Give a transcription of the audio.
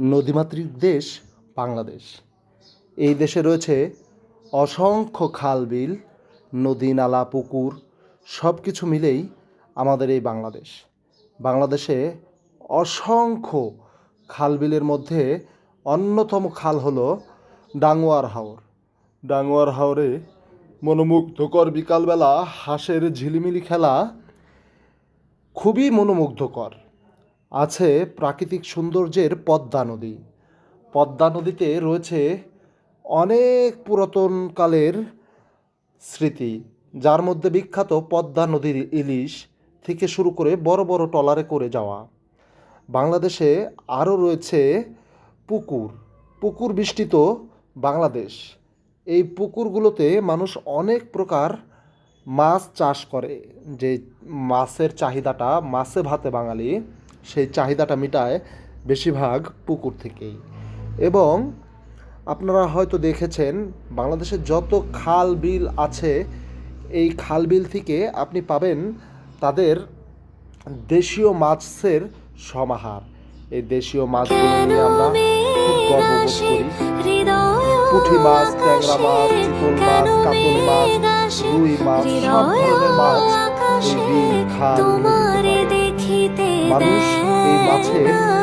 নদীমাতৃক দেশ বাংলাদেশ। এই দেশে রয়েছে অসংখ্য খাল বিল নদী নালা পুকুর সব কিছু মিলেই আমাদের এই বাংলাদেশ। বাংলাদেশে অসংখ্য খাল বিলের মধ্যে অন্যতম খাল হল ডাঙ্গুয়ার হাওর। ডাঙ্গুয়ার হাওরে মনোমুগ্ধকর বিকালবেলা হাঁসের ঝিলিমিলি খেলা খুবই মনোমুগ্ধকর। আছে প্রাকৃতিক সৌন্দর্যের পদ্মা নদী। পদ্মা নদীতে রয়েছে অনেক পুরাতন কালের স্মৃতি, যার মধ্যে বিখ্যাত পদ্মা নদীর ইলিশ থেকে শুরু করে বড় বড় ট্রলারে করে যাওয়া। বাংলাদেশে আরও রয়েছে পুকুর। পুকুর বিস্তৃত বাংলাদেশ। এই পুকুরগুলোতে মানুষ অনেক প্রকার মাছ চাষ করে। যে মাছের চাহিদাটা মাছে ভাতে বাঙালি সেই চাহিদাটা মেটায় বেশিরভাগ পুকুর থেকেই। এবং আপনারা হয়তো দেখেছেন বাংলাদেশের যত খাল বিল আছে, এই খাল বিল থেকে আপনি পাবেন তাদের দেশীয় মাছের সমাহার। এই দেশীয় মাছগুলো নিয়ে আমরা খুব গর্ববোধ করি। পুঁটি মাছ, ট্যাংরা মাছ, চিতল মাছ, কাতল মাছ, রুই মাছ, সব ধরনের মাছ, এই খাল। মানুষ মাছের